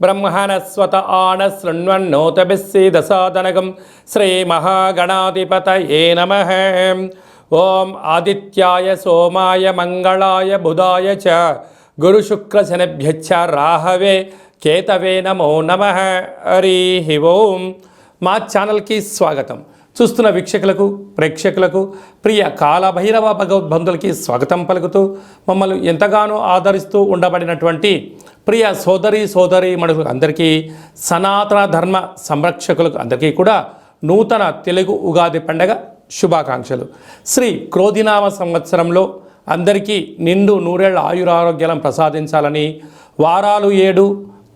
బ్రహ్మణస్వత ఆన శృణ్వన్నోతభిస్సీదసాదనగం ఏ నమ ఓం ఆదిత్యాయ సోమాయ మంగళాయ బుధాయ చ గురుశుక్రశనభ్యచ్చ రాహవే కేతవే నమో నమ హరి ఓం మా ఛానల్కి స్వాగతం. చూస్తున్న వీక్షకులకు ప్రేక్షకులకు ప్రియ కాలభైరవ భగవద్బంధులకి స్వాగతం పలుకుతూ మమ్మల్ని ఎంతగానో ఆదరిస్తూ ఉండబడినటువంటి ప్రియ సోదరి సోదరి మనుషులకు అందరికీ సనాతన ధర్మ సంరక్షకులకు అందరికీ కూడా నూతన తెలుగు ఉగాది పండగ శుభాకాంక్షలు. శ్రీ క్రోధినామ సంవత్సరంలో అందరికీ నిండు నూరేళ్ళ ఆయురారోగ్యాలను ప్రసాదించాలని వారాలు ఏడు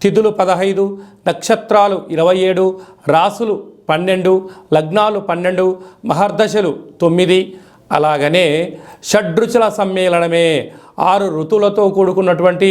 తిథులు పదహైదు నక్షత్రాలు ఇరవై ఏడు రాసులు పన్నెండు లగ్నాలు పన్నెండు మహర్దశలు తొమ్మిది. అలాగనే షడ్రుచుల సమ్మేళనమే ఆరు ఋతువులతో కూడుకున్నటువంటి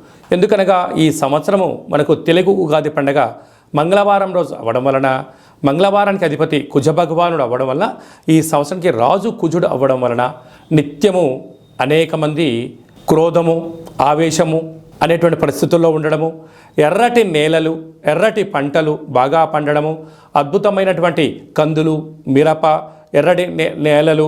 ఎందుకనగా ఈ సంవత్సరము మనకు తెలుగు ఉగాది పండగ మంగళవారం రోజు అవ్వడం వలన మంగళవారానికి అధిపతి కుజ భగవానుడు అవ్వడం వలన ఈ సంవత్సరానికి రాజు కుజుడు అవ్వడం వలన నిత్యము అనేక మంది క్రోధము ఆవేశము అనేటువంటి పరిస్థితుల్లో ఉండడము ఎర్రటి నేలలు ఎర్రటి పంటలు బాగా పండడము అద్భుతమైనటువంటి కందులు మిరప ఎర్రటి నే- నేలలు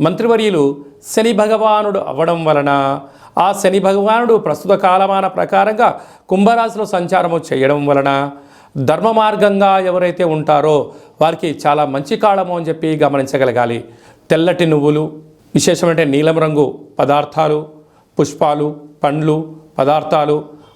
మంత్రివర్యులు శని భగవానుడు అవ్వడం వలన ఆ శని భగవానుడు ప్రస్తుత కాలమాన ప్రకారంగా కుంభరాశిలో సంచారము చేయడం వలన ధర్మ మార్గంగా ఎవరైతే ఉంటారో వారికి చాలా మంచి కాలము అని చెప్పి గమనించగలగాలి. తెల్లటి నువ్వులు విశేషమైన నీలం రంగు పదార్థాలు పుష్పాలు పండ్లు పదార్థాలు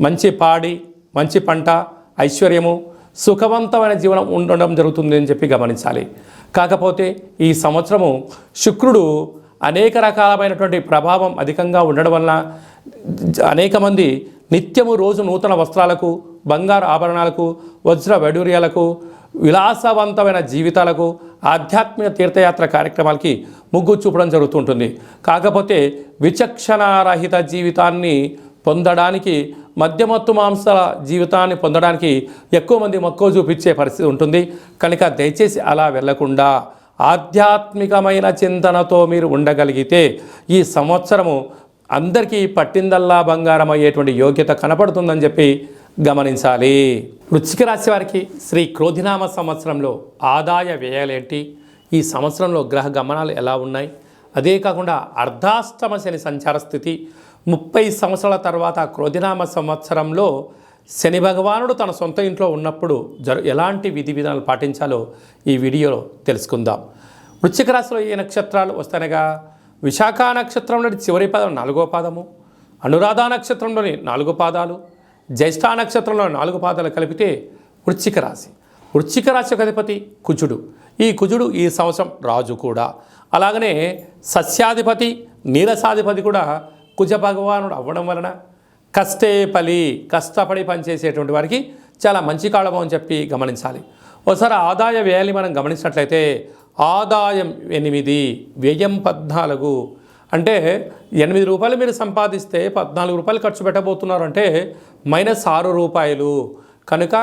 మంచి పాడి మంచి పంట ఐశ్వర్యము సుఖవంతమైన జీవనం ఉండడం జరుగుతుంది అని చెప్పి గమనించాలి. కాకపోతే ఈ సంవత్సరము శుక్రుడు అనేక రకాలమైనటువంటి ప్రభావం అధికంగా ఉండడం వలన అనేక మంది నిత్యము రోజు నూతన వస్త్రాలకు బంగారు ఆభరణాలకు వజ్ర వైడూర్యాలకు విలాసవంతమైన జీవితాలకు ఆధ్యాత్మిక తీర్థయాత్ర కార్యక్రమాలకి ముగ్గు చూపడం జరుగుతుంటుంది. కాకపోతే విచక్షణారహిత జీవితాన్ని పొందడానికి మధ్యమత్తు మాంసాల జీవితాన్ని పొందడానికి ఎక్కువ మంది మక్కువ చూపించే పరిస్థితి ఉంటుంది. కనుక దయచేసి అలా వెళ్ళకుండా ఆధ్యాత్మికమైన చింతనతో మీరు ఉండగలిగితే ఈ సంవత్సరము అందరికీ పట్టిందల్లా బంగారం అయ్యేటువంటి యోగ్యత కనపడుతుందని చెప్పి గమనించాలి. వృశ్చిక రాశి వారికి శ్రీ క్రోధినామ సంవత్సరంలో ఆదాయ వ్యయాలేంటి ఈ సంవత్సరంలో గ్రహ గమనాలు ఎలా ఉన్నాయి? అదే కాకుండా అర్ధాష్టమ శని సంచార స్థితి ముప్పై సంవత్సరాల తర్వాత క్రోధినామ సంవత్సరంలో శని భగవానుడు తన సొంత ఇంట్లో ఉన్నప్పుడు జరు ఎలాంటి విధి విధానాలు పాటించాలో ఈ వీడియోలో తెలుసుకుందాం. వృశ్చిక రాశిలో ఏ నక్షత్రాలు వస్తానగా విశాఖ నక్షత్రంలోని చివరి పాదం నాలుగో పాదము అనురాధ నక్షత్రంలోని నాలుగు పాదాలు జ్యేష్ఠ నక్షత్రంలో నాలుగు పాదాలు కలిపితే వృశ్చిక రాశి. వృశ్చిక రాశి యొక్క అధిపతి కుజుడు. ఈ కుజుడు ఈ సంవత్సరం రాజు కూడా. అలాగనే సస్యాధిపతి నీరసాధిపతి కూడా కుజ భగవానుడు అవ్వడం వలన కష్టే పలి కష్టపడి పనిచేసేటువంటి వారికి చాలా మంచి కాలము అని చెప్పి గమనించాలి. ఒకసారి ఆదాయ వ్యయాన్ని మనం గమనించినట్లయితే ఆదాయం ఎనిమిది వ్యయం పద్నాలుగు. అంటే ఎనిమిది రూపాయలు మీరు సంపాదిస్తే పద్నాలుగు రూపాయలు ఖర్చు పెట్టబోతున్నారు అంటే మైనస్ ఆరు రూపాయలు. కనుక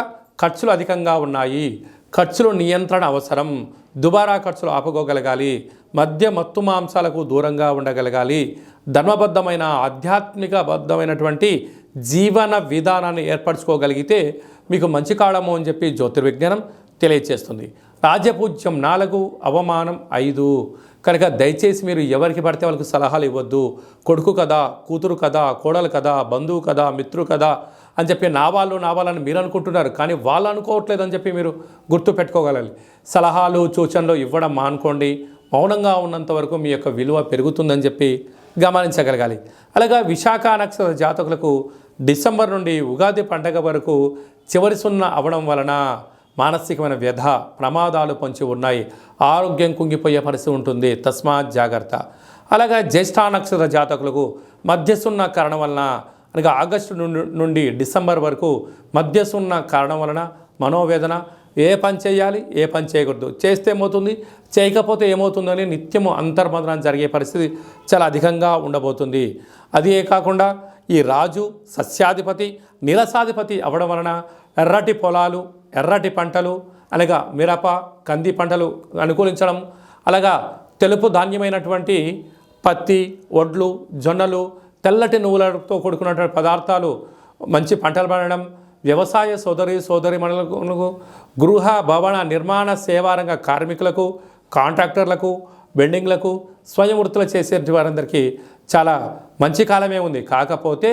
ఖర్చులు అధికంగా ఉన్నాయి. ఖర్చులు నియంత్రణ అవసరం. దుబారా ఖర్చులు ఆపుకోగలగాలి. మద్య మత్తు మాంసాలకు దూరంగా ఉండగలగాలి. ధర్మబద్ధమైన ఆధ్యాత్మికబద్ధమైనటువంటి జీవన విధానాన్ని ఏర్పరచుకోగలిగితే మీకు మంచి కాలము అని చెప్పి జ్యోతిర్విజ్ఞానం తెలియచేస్తుంది. రాజపూజ్యం నాలుగు అవమానం ఐదు. కనుక దయచేసి మీరు ఎవరికి పడితే వాళ్ళకి సలహాలు ఇవ్వద్దు. కొడుకు కదా కూతురు కదా కోడలు కదా బంధువు కదా మిత్రు కదా అని చెప్పి నా వాళ్ళు నా వాళ్ళని మీరు అనుకుంటున్నారు కానీ వాళ్ళు అనుకోవట్లేదు అని చెప్పి మీరు గుర్తు పెట్టుకోగలాలి సలహాలు సూచనలు ఇవ్వడం మానుకోండి. మౌనంగా ఉన్నంత వరకు మీ యొక్క విలువ పెరుగుతుందని చెప్పి గమనించగలగాలి. అలాగా విశాఖ నక్షత్ర జాతకులకు డిసెంబర్ నుండి ఉగాది పండగ వరకు చివరి సున్నా అవడం వలన మానసికమైన వ్యధ ప్రమాదాలు పొంచి ఉన్నాయి. ఆరోగ్యం కుంగిపోయే పరిస్థితి ఉంటుంది. తస్మాత్ జాగ్రత్త. అలాగే జ్యేష్ఠ నక్షత్ర జాతకులకు మధ్యసున్న కారణం వలన అనగా ఆగస్టు నుండి నుండి డిసెంబర్ వరకు మధ్యసున్న కారణం వలన మనోవేదన ఏ పని చేయాలి ఏ పని చేయకూడదు. చేస్తే ఏమవుతుంది? చేయకపోతే ఏమవుతుందని నిత్యము అంతర్మదనం జరిగే పరిస్థితి చాలా అధికంగా ఉండబోతుంది. అదే కాకుండా ఈ రాజు సస్యాధిపతి నిలసాధిపతి అవడం వలన ఎర్రటి పొలాలు ఎర్రటి పంటలు అనగా మిరప కంది పంటలు అనుకూలించడం అలాగా తెలుపు ధాన్యమైనటువంటి పత్తి వడ్లు జొన్నలు తెల్లటి నువ్వులతో కూడుకున్నటువంటి పదార్థాలు మంచి పంటలు పండడం వ్యవసాయ సోదరి సోదరి మనులకు గృహ భవన నిర్మాణ సేవారంగ కార్మికులకు కాంట్రాక్టర్లకు బెండింగ్లకు స్వయం వృత్తులు చేసే వారందరికీ చాలా మంచి కాలమే ఉంది. కాకపోతే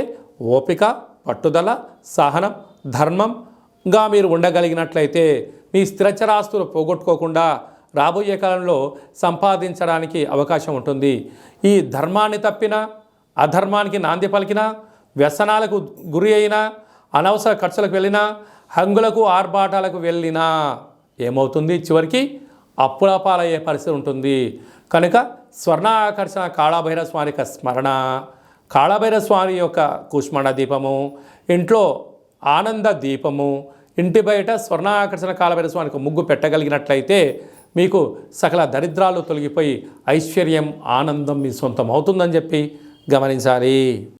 ఓపిక పట్టుదల సహనం ధర్మంగా మీరు ఉండగలిగినట్లయితే మీ స్థిరచరాస్తులు పోగొట్టుకోకుండా రాబోయే కాలంలో సంపాదించడానికి అవకాశం ఉంటుంది. ఈ ధర్మాన్ని తప్పినా అధర్మానికి నాంది పలికినా వ్యసనాలకు గురి అయినా అనవసర ఖర్చులకు వెళ్ళినా హంగులకు ఆర్భాటాలకు వెళ్ళినా ఏమవుతుంది? చివరికి అప్పులపాలయ్యే పరిస్థితి ఉంటుంది. కనుక స్వర్ణ ఆకర్షణ కాళాభైరవ స్వామి యొక్క స్మరణ. కాళాభైరవ స్వామి యొక్క కుష్మణ దీపము ఇంట్లో ఆనంద దీపము ఇంటి బయట స్వర్ణ ఆకర్షణ కాళభైరవ స్వామికి ముగ్గు పెట్టగలిగినట్లయితే మీకు సకల దరిద్రాలు తొలగిపోయి ఐశ్వర్యం ఆనందం మీ సొంతం అవుతుందని చెప్పి గమనించాలి.